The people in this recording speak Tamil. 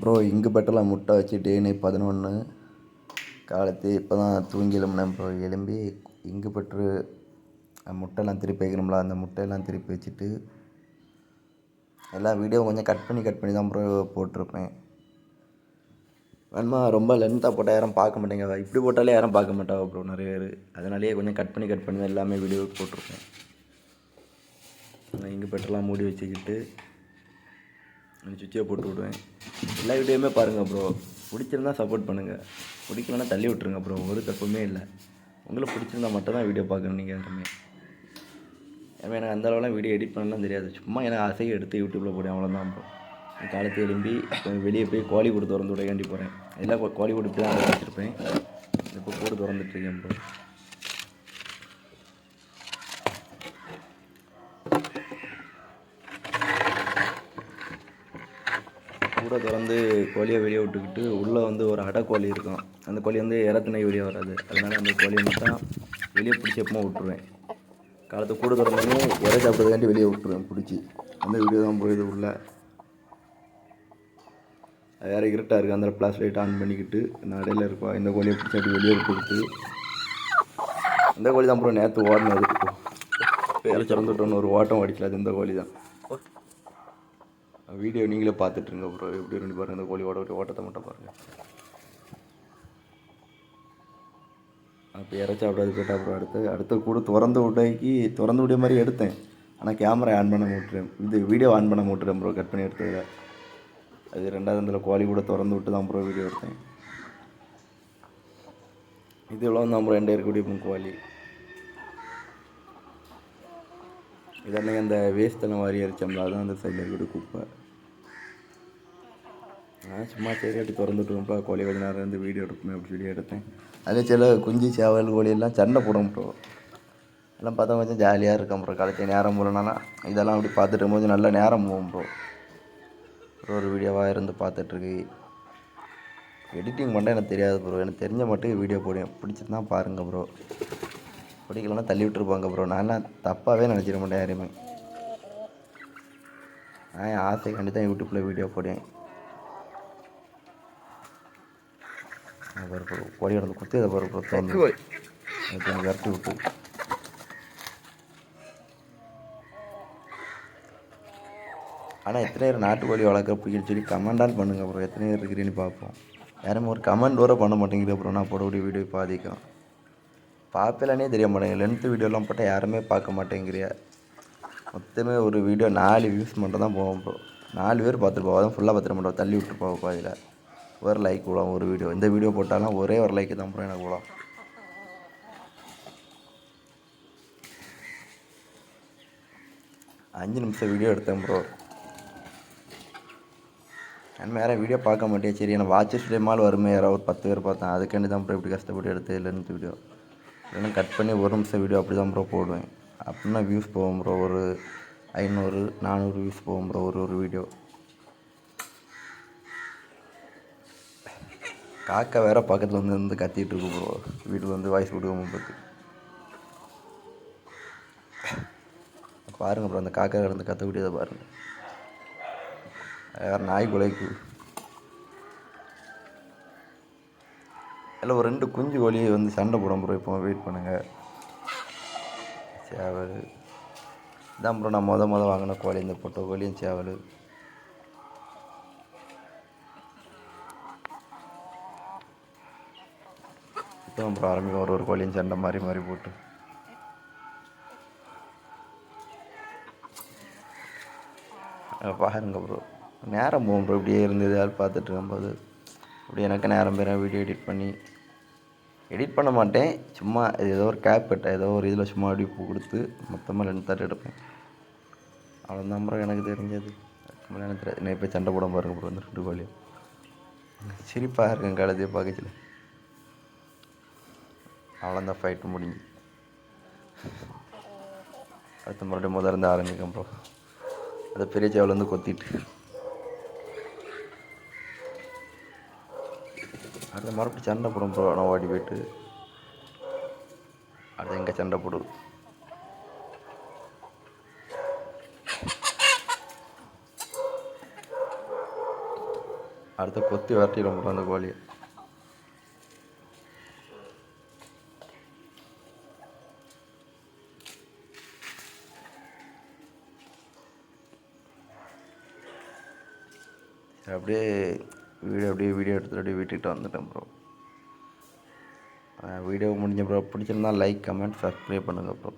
ப்ரோ இங்கு பெட்டெல்லாம் முட்டை வச்சு டேனு பதினொன்று காலத்து இப்போ தான் தூங்கி எழும்புனேன் ப்ரோ எலும்பி இங்கு பெட்ரு முட்டைலாம் திருப்பி வைக்கணும்ல அந்த முட்டையெல்லாம் திருப்பி வச்சுட்டு எல்லா வீடியோ கொஞ்சம் கட் பண்ணி கட் பண்ணி தான் ப்ரோ போட்டிருப்பேன். வேணுமா ரொம்ப லென்த்தாக போட்டால் யாரும் பார்க்க மாட்டேங்க இப்படி போட்டாலே யாரும் பார்க்க மாட்டாங்க ப்ரோ நிறைய பேர். அதனாலேயே கொஞ்சம் கட் பண்ணி கட் பண்ணி தான் எல்லாமே வீடியோ போட்டிருப்பேன். நான் இங்கே பெட்டெல்லாம் மூடி வச்சுக்கிட்டு சுவிட்சை போட்டு விடுவேன். எல்லா வீடியோவுமே பாருங்கள் ப்ரோ பிடிச்சிருந்தா சப்போர்ட் பண்ணுங்கள் பிடிக்கலன்னா தள்ளி விட்ருங்க ப்ரோ ஒரு தப்புமே இல்லை. உங்களுக்கு பிடிச்சிருந்தா மட்டும் தான் வீடியோ பார்க்கணும் நீங்கள் யாருமே. ஏன்னா எனக்கு அந்த அளவுலாம் வீடியோ எடிட் பண்ணலாம் தெரியாது. சும்மா எனக்கு ஆசையை எடுத்து யூடியூப்பில் போடுவேன் அவ்வளோதான் ப்ரோ காலத்து எழும்பி வெளியே போய் கோழி கூடு திறந்து விடையாண்டி போகிறேன் எல்லாம் கோலிவுட் கோழி கூடு தான் வச்சுருப்பேன். இப்போ கூட திறந்துட்டுருக்கேன் ப்ரோ கூட திறந்து கோழியை வெளியே விட்டுக்கிட்டு உள்ளே வந்து ஒரு அடை கோழி இருக்கும். அந்த கோழி வந்து இறத்துனை வெளியே வராது. அதனால் அந்த கோழியை மட்டும் வெளியே பிடிச்சி எப்பமா விட்ருவேன் காலத்து கூட திறந்தோடனே இறை சாப்பிட்றதுக்காண்டி வெளியே விட்ருவேன் பிடிச்சி. அந்த வீடியோ தான் போயிடுது உள்ளே. அது வேறு இருட்டாக இருக்குது அந்த ஃப்ளாஷ் லைட் ஆன் பண்ணிக்கிட்டு நான் இடையில இருப்பா இந்த கோழியை பிடிச்சி அப்படி வெளியே விட்டுக்கிட்டு. இந்த கோழி தான் அப்புறம் நேற்று ஓடினது. வேலை திறந்துட்டோன்னு ஒரு ஓட்டம் அடிக்கலாது இந்த கோழி தான் வீடியோ நீங்களே பார்த்துட்ருங்க ப்ரோ எப்படி இருந்து பாருங்கள் இந்த கோழியோட ஒரு ஓட்டத்தை மட்டும் பாருங்கள் அப்போ இறச்சி அப்படியே போட்டால் அப்புறம் அடுத்து அடுத்த கூட திறந்து விடைக்கு திறந்து விடிய மாதிரி எடுத்தேன். ஆனால் கேமரா ஆன் பண்ண விட்டுறேன் இது வீடியோ ஆன் பண்ண விட்டுறேன் ப்ரோ கட் பண்ணி எடுத்ததில். அது ரெண்டாவது இதில் கோழி கூட திறந்து விட்டு தான் ப்ரோ வீடியோ எடுத்தேன். இது இவ்வளோ தான் ப்ரோ ரெண்டு இருக்கக்கூடிய கோழி? இதெல்லாம் அந்த வேஸ்ட்டெல்லாம் வாரி அரிச்சோம்ல அதுதான் அந்த சைடில் இருக்கக்கூடிய குப்பை. நான் சும்மா சரி அப்படி திறந்துட்டுருப்பா கோழி கொஞ்ச நேரம் இருந்து வீடியோ எடுப்பேன் அப்படி சொல்லி எடுத்தேன். அதே சில குஞ்சு சேவல் கோழி எல்லாம் சண்டை போட ப்ரோ எல்லாம் பார்த்தா கொஞ்சம் ஜாலியாக இருக்கும் ப்ரோ கடைசி நேரம் போகலனா இதெல்லாம் அப்படி பார்த்துட்டு கொஞ்சம் நல்ல நேரம் போகும் ப்ரோ ஒரு ஒரு வீடியோவாக இருந்து பார்த்துட்ருக்கு எடிட்டிங் பண்ண எனக்கு தெரியாது ப்ரோ எனக்கு தெரிஞ்ச மட்டும் வீடியோ போடுவேன். பிடிச்சிருந்தா பாருங்கள் ப்ரோ பிடிக்கலன்னா தள்ளி விட்டுருப்பாங்க ப்ரோ நான்லாம் தப்பாகவே நினச்சிட மாட்டேன் யாரையுமே. நான் என் ஆசைக்காண்டி தான் யூடியூப்பில் வீடியோ போடுவேன். குத்தி அதை பாரு ப்ரோ தோந்து அதுக்கு எனக்கு விரட்டி விட்டு. ஆனால் எத்தனை பேர் நாட்டுக்கோழி வளர்க்க பிடிக்குன்னு சொல்லி கமெண்டால் பண்ணுங்க ப்ரோ எத்தனை பேர் இருக்கிறீன்னு பார்ப்போம். யாரும் ஒரு கமெண்ட் வர பண்ண மாட்டேங்குது ப்ரோ நான் போடக்கூடிய வீடியோ பாதிக்கும். பார்ப்பலானே தெரிய மாட்டேங்குது. லென்த்து வீடியோலாம் போட்டால் யாருமே பார்க்க மாட்டேங்கிறிய? மொத்தமே ஒரு வீடியோ நாலு வியூஸ் மட்டும் தான் போவோம் நாலு பேர் பார்த்துட்டு போவோம் ஃபுல்லாக பார்த்துட மாட்டோம். தள்ளி விட்டுருப்போம் பாதியில்? ஒரு லைக் விடும் ஒரு வீடியோ இந்த வீடியோ போட்டாலும் ஒரே ஒரு லைக் தான் ப்ரோ எனக்கு விடும். அஞ்சு நிமிஷம் வீடியோ எடுத்தேன் ப்ரோ நான் வேறு வீடியோ பார்க்க மாட்டேன். சரி எனக்கு வாட்சஸ் டைமால் வருமே யாராவது ஒரு பத்து பேர் பார்த்தேன் அதுக்காண்டி தான் ப்ரோ இப்படி கஷ்டப்பட்டு எடுத்து இல்லைன்னு வீடியோ இல்லைன்னா கட் பண்ணி ஒரு நிமிஷம் வீடியோ அப்படி தான் ப்ரோ போடுவேன். அப்படின்னா வியூஸ் போகும் ப்ரோ ஒரு ஐநூறு நானூறு வியூஸ் போகும் ப்ரோ ஒரு ஒரு வீடியோ காக்கா வேற பக்கத்தில் வந்து இருந்து கத்திட்டு இருக்கு ப்ரோ வீட்டுக்கு வந்து வாய்ஸ் கொடுக்காம பார்த்து பாருங்க ப்ரோ அந்த காக்கா கிடந்து கத்தக்கூடியதை பாருங்க. வேறு நாய் குலைக்கு. இல்லை ஒரு ரெண்டு குஞ்சு கோழி வந்து சண்டை போடும் ப்ரோ இப்போ வெயிட் பண்ணுங்கள் சேவல். இதான் ப்ரோ நான் மொதல் மொதல் வாங்கின கோழி இந்த பொட்டை கோழியும் சேவல். இப்போ ப்ரோ ஆரம்பிக்கும். ஒரு ஒரு கோழியும் சண்டை மாறி மாறி போட்டு. பாருங்க ப்ரோ நேரம் போகும் ப்ரோ இப்படியே இருந்தது யார் பார்த்துட்டு இருக்கும்போது. அப்படி எனக்கு நேரம் பேர வீடியோ எடிட் பண்ணி. எடிட் பண்ண மாட்டேன். சும்மா இது ஏதோ ஒரு கேப் கட்ட ஏதோ ஒரு இதில் சும்மா அப்படி பூ கொடுத்து மொத்தமாக ரெண்டு தட்டு எடுப்பேன். அவ்வளோதான் ப்ரோ எனக்கு தெரிஞ்சது. சும்மா எனக்கு தெரியாது. நான் போய் சண்டை போட பாருங்க ப்ரோ இந்த ரெண்டு கோழியும். சிரிப்பாக இருக்கேன். கழுதையை பார்க்கச்சில அவ்வளோதான் ஃபைட் முடிஞ்சு. அடுத்த மறுபடியும் முதல்ல இருந்து ஆரம்பிக்கும் ப்ரோ அதை பெரிய சேவலேருந்து கொத்திட்டு. அடுத்த மறுபடியும் சண்டை போடும் ப்ரோ நான் ஓடி போயிட்டு அடுத்து எங்கே சண்டை போடுது அடுத்து கொத்தி வரட்டிடும் ப்ரோ அந்த கோழியை அப்படியே வீடியோ அப்படியே வீடியோ எடுத்துட்டு அப்படியே வீட்டுக்கிட்ட வந்துட்டேன் ப்ரோ வீடியோ முடிஞ்ச ப்ரோ பிடிச்சிருந்தா லைக் கமெண்ட் சப்ஸ்கிரைப் பண்ணுங்கள் ப்ரோ